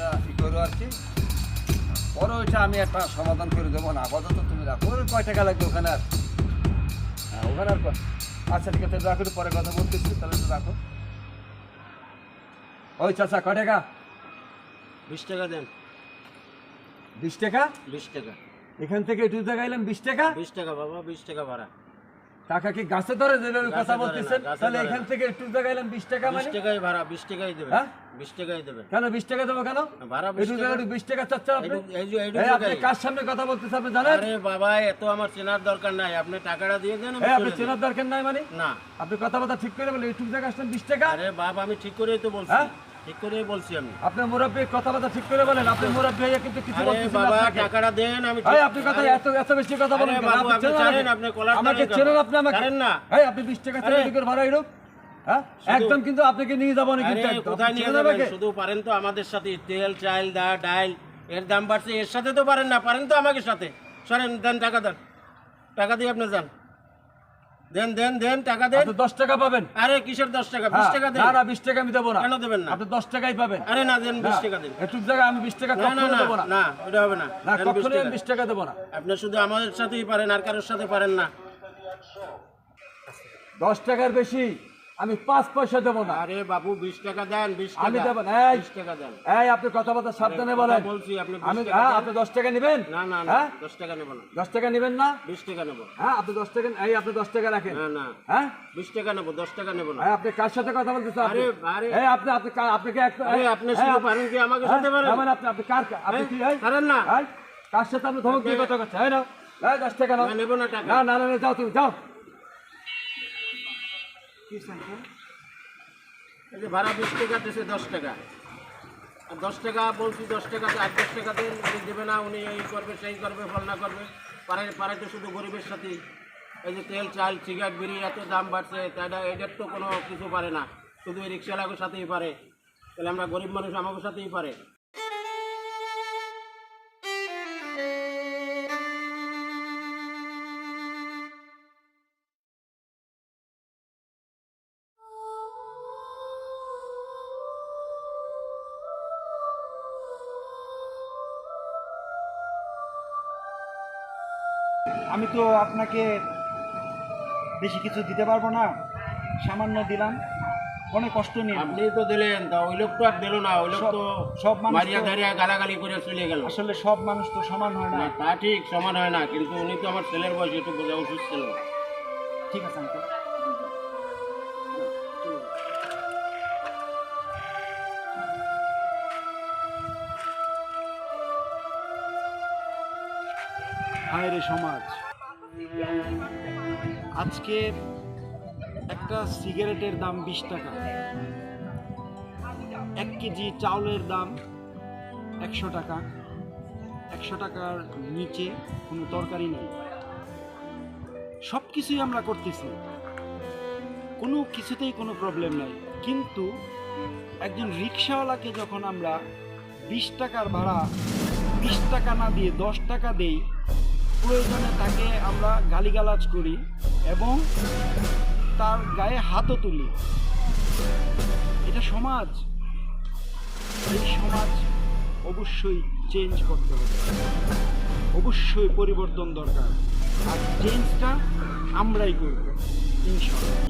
একটা ই করো আর কি? পরে ওইটা আমি একটা সমাধান করে দেবো না আপাতত তুমি রাখো। ওর কয় টাকা লাগবে ওখানে আর? হ্যাঁ ওখানে আর আচ্ছা ঠিক আছে রাখো পরে কথা বলতেছি তাহলে একটু রাখো। ওই চাচা কয় টাকা? বিশ টাকা দেন। বিশ টাকা? বিশ টাকা। এখান থেকে একটু জায়গা এলাম বিশ টাকা? বিশ টাকা বাবা বিশ টাকা ভাড়া। টাকা কি গাছে ধরে যেভাবে কথা বলতেছেন? তাহলে এখান থেকে একটু জায়গা এলাম বিশ টাকা মানে? টাকাই ভাড়া বিশ টাকাই দেবেন? বিশ টাকাই দেবেন। কেন বিশ টাকা দেবো কেন? ভাড়া একটু জায়গা বিশ টাকা চাচ্ছেন আপনি। কার সামনে কথা বলতেছেন আপনি জানেন? আরে বাবা এত আমার চেনার দরকার নাই। আপনি টাকাটা দিয়ে দেন আপনি চেনার দরকার নাই মানে? না। আপনি ঠিক করে বলে একটু জায়গা আসলেন বিশ টাকা। আরে বাবা আমি ঠিক করেই তো বলছি। হ্যাঁ? ঠিক করেই বলছি আমি। আপনি মুরব্বী কথা কথা ঠিক করে বলেন। আপনি মুরব্বী হয়ে কিন্তু কিছু আরে বাবা টাকাটা দেন আমি এই ঠিক- আপনি কথা এত এত বেশি কথা বলেন বাবু, আপনি জানেন, আপনি কলার আমাকে চেনেন আপনি আমাকে? জানেন না? এই আপনি বিশ টাকা ছেড়ে আরে- দিকের ভাড়া এরকম? হ্যাঁ? একদম কিন্তু আপনাকে নিয়ে যাব না কিন্তু কোথায় নিয়ে যাবেন? শুধু পারেন তো আমাদের সাথে। তেল চাল দা ডাল এর দাম বাড়ছে। এর সাথে তো পারেন না। পারেন তো আমাকে সাথে। সরেন দেন টাকা দেন। টাকা দিয়ে আপনি যান। দেন দেন দেন টাকা দেন। আপনি দশ টাকা পাবেন। আরে কিসের দশ টাকা? বিশ হ্যাঁ, টাকা দেন। না না বিশ টাকা আমি দেব না। কেন দেবেন না? আপনি দশ টাকাই পাবেন। আরে না দেন বিশ না, টাকা দেন। একটু জায়গা আমি বিশ টাকা না না কখনো না না। না ওটা হবে না। না কখনো আমি টাকা। বিশ টাকা দেব না। আপনি শুধু আমাদের সাথেই পারেন আর কারোর সাথে পারেন না। দশ টাকার বেশি। আমি পাঁচ পয়সা দেবো না। আরে বাবু বিশ টাকা দেন বিশ আমি দেবো না এই বিশ টাকা দেন। এই আপনি কথাবার্তা সাবধানে বলেন। বলছি, আপনি আমি হ্যাঁ আপনি দশ টাকা নেবেন? না না না হ্যাঁ? দশ টাকা নেব না। দশ টাকা নেবেন না? বিশ টাকা নেব। হ্যাঁ আপনি দশ টাকা এই আপনি দশ টাকা রাখেন। না না। হ্যাঁ? বিশ টাকা নেব দশ টাকা নেব না। আপনি কার সাথে কথা বলতেছেন আপনি? আরে, আরে। এই আপনি আপনি কা- আপনাকে একটা আপনি শুধু পারেন কি? আমাকে হ্যাঁ, পারেন? মানে আপনি আপনি কার আপনি কি পারেন না। কার সাথে আপনি ধমক দিয়ে কথা করছেন নাও। এই দশ টাকা না, নেব না টাকা। না না না না, যাও তুমি যাও। এই যে ভাড়া বিশ টাকা দিয়েছে দশ টাকা। আর দশ টাকা বলছি দশ টাকা আট দশ টাকা দেন উনি দেবে না, উনি এই করবে, সেই করবে, ফলনা করবে। পাড়ায় পারে তো শুধু গরিবের সাথেই। এই যে তেল, চাল, সিগারেট, বিড়ি এত দাম বাড়ছে তাই এটার তো কোনো কিছু পারে না। শুধু এই রিক্সাওয়ালার সাথেই পারে। তাহলে আমরা গরিব মানুষ আমাদের সাথেই পারে। আমি তো আপনাকে বেশি কিছু দিতে পারব না। সামান্য দিলাম। অনেক কষ্ট নেই আপনি তো দিলেন তা ওই লোক তো আর দিল না ওই লোক তো সব মানুষ মারিয়া গালাগালি করে চলে গেল। আসলে সব মানুষ তো সমান হয় না। না তা ঠিক সমান হয় না কিন্তু উনি তো আমার ছেলের বয়সে একটু বোঝা উচিত ছিল। ঠিক আছে আঙ্কেল। হায় রে সমাজ। আজকে একটা সিগারেটের দাম বিশ টাকা। এক কেজি চাউলের দাম একশো টাকা। একশো টাকার নিচে কোনো তরকারি নেই। সব কিছুই আমরা করতেছি। কোনো কিছুতেই কোনো প্রবলেম নাই। কিন্তু একজন রিক্সাওয়ালাকে যখন আমরা বিশ টাকার ভাড়া, বিশ টাকা না দিয়ে দশ টাকা দেই প্রয়োজনে তাকে আমরা গালিগালাজ করি এবং তার গায়ে হাতও তুলি। এটা সমাজ। এই সমাজ অবশ্যই চেঞ্জ করতে হবে। অবশ্যই পরিবর্তন দরকার। আর চেঞ্জটা আমরাই করব ইনশাল্লাহ